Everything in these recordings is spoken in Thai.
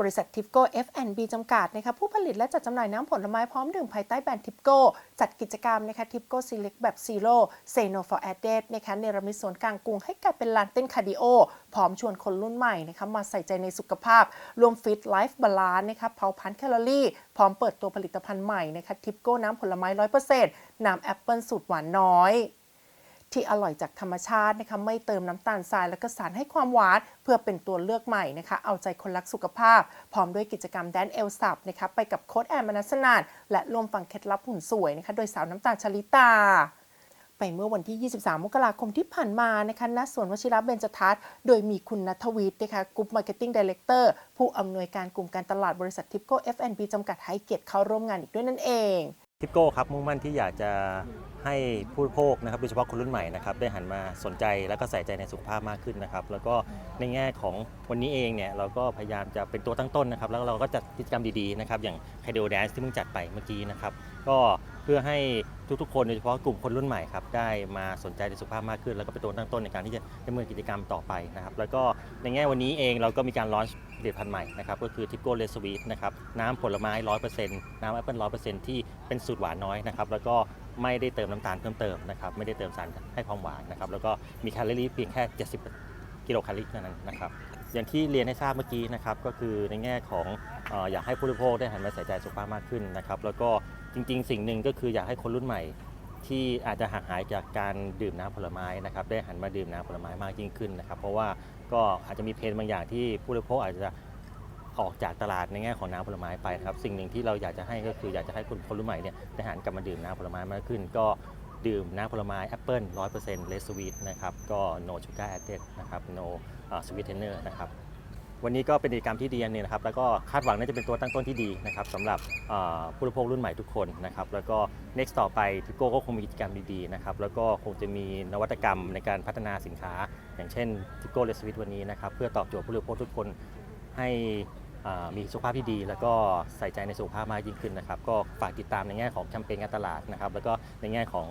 บริษัททิปโก้ F&B จำกัดนะคะผู้ผลิตและจัดจำหน่ายน้ำผลไม้พร้อมดื่มภายใต้แบรนด์ทิปโก้ จัดกิจกรรมนะคะทิปโก้ซีเล็กแบบซีโร่เซโนฟอร์แอดเดนะคะเนรมิตสวนกลางกรุงให้กลายเป็นลานเต้นคาร์ดิโอ พร้อมชวนคนรุ่นใหม่นะคะมาใส่ใจในสุขภาพ รวมฟิตไลฟ์บาลานซ์นะคะเผาพันแคลอรี่ พร้อมเปิดตัวผลิตภัณฑ์ใหม่นะคะทิปโก้น้ำผลไม้ร้อยเปอร์เซ็นต์น้ำแอปเปิลสูตรหวานน้อย ที่อร่อยจากธรรมชาตินะคะไม่เติมน้ำตาลทรายและก็สารให้ความหวาน เพื่อเป็นตัวเลือกใหม่นะคะเอาใจคนรักสุขภาพ พร้อมด้วยกิจกรรมแดนเอลสับนะคะไปกับโค้ดแอนมานัสนานและรวมฟังเคล็ดลับหุ่นสวยนะคะโดยสาวน้ำตาลชลิตาไปเมื่อวันที่ 23 มกราคมที่ผ่านมานะคะณสวนวชิระเบญจทัศน์ โดยมีคุณนัทวิทย์นะคะกลุ่มมาร์เก็ตติ้งดีเลกเตอร์ผู้อำนวยการกลุ่มการตลาดบริษัททิปโก้ F&B จำกัดให้เกียรติเข้าร่วมงานอีกด้วยนั่นเอง ทิปโก้ครับมุ่งมั่นที่อยากจะให้ผู้บริโภคนะครับโดยเฉพาะคนรุ่นใหม่นะครับได้หันมาสนใจแล้วก็ใส่ใจในสุขภาพมากขึ้นนะครับแล้วก็ในแง่ของวันนี้เองเนี่ยเราก็พยายามจะเป็นตัวตั้งต้นนะครับแล้วเราก็จัดกิจกรรมดีๆนะครับอย่างไคเด o แดนซ์ที่เพิ่งจัดไปเมื่อกี้นะครับก็เพื่อให้ทุกๆคนโดยเฉพาะกลุ่มคนรุ่นใหม่ครับได้มาสนใจในสุขภาพมากขึ้น แล้วก็เป็นตัวตั้งต้นในการที่จะดำเนินกิจกรรมต่อไปนะครับแล้วก็ในแง่วันนี้เองเราก็มีการลอนช์ ผลิตภัณฑ์ใหม่นะครับก็คือทิปโก้เลสวีทนะครับน้ำผลไม้ 100%น้ำแอปเปิล100%ที่เป็นสูตรหวานน้อยนะครับแล้วก็ไม่ได้เติมน้ำตาลเพิ่มเติมนะครับไม่ได้เติมสารให้ความหวานนะครับแล้วก็มีแคลอรี่เพียงแค่ 70 กิโลแคลอรี่เท่านั้นนะครับอย่างที่เรียนให้ทราบเมื่อกี้นะครับก็คือในแง่ของอออยากให้ผู้บริโภคได้หันมาใส่ใจสุขภาพมากขึ้นนะครับแล้วก็จริง ๆ สิ่งหนึ่งก็คืออยากให้คนรุ่นใหม่ ที่อาจจะห่างหายจากการดื่มน้ำผลไม้นะครับได้หันมาดื่มน้ำผลไม้มากยิ่งขึ้นนะครับ เพราะว่าก็อาจจะมีเพนบางอย่างที่ผู้บริโภคอาจจะออกจากตลาดในแง่ของน้ำผลไม้ไปครับ สิ่งหนึ่งที่เราอยากจะให้ก็คืออยากจะให้คนคนรุ่นใหม่เนี่ยได้หันกลับมาดื่มน้ำผลไม้มากขึ้น ก็ดื่มน้ำผลไม้แอปเปิ้ล100% less sweet นะครับก็ no sugar added นะครับ no เอ่อ sweetener นะครับ วันนี้ก็เป็นกิจกรรมที่ดีอันหนึงนะครับแล้วก็คาดหวังน่าจะเป็นตัวตั้งต้นที่ดีนะครับสำหรับผู้บริโภครุ่นใหม่ทุกคนนะครับแล้วก็ next ต่อไปทิโก้ก็คงมีกิจกรรมดีๆนะครับแล้วก็คงจะมีนวัตกรรมในการพัฒนาสินค้า อย่างเช่นทิโก้เลสวิตวันนี้นะครับเพื่อตอบโจทย์ผู้บริโภคทุกคนให้มีสุขภาพที่ดี แล้วก็ใส่ใจในสุขภาพมากยิ่งขึ้นนะครับก็ฝากติดตามในแง่ของแคมเปญการตลาดนะครับแล้วก็ในแง่ของ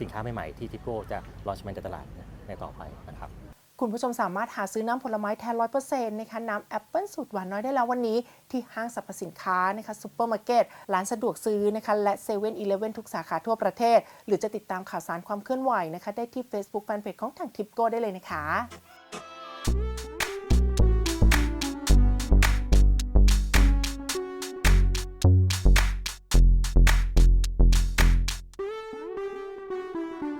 สินค้าใหม่ๆที่ทิโก้จะลอนช์แมนในตลาดในต่อไปนะครับ คุณผู้ชมสามารถหาซื้อน้ำผลไม้แท้ร้อยเปอร์เซ็นต์นะคะน้ำแอปเปิลสูตรหวานน้อยได้แล้ววันนี้ที่ห้างสรรพสินค้านะคะซูเปอร์มาร์เก็ตร้านสะดวกซื้อนะคะและเซเว่นอีเลฟเว่นทุกสาขาทั่วประเทศ หรือจะติดตามข่าวสารความเคลื่อนไหวนะคะได้ที่ Facebook Fanpage ของทางทิปโก้ได้เลยนะคะ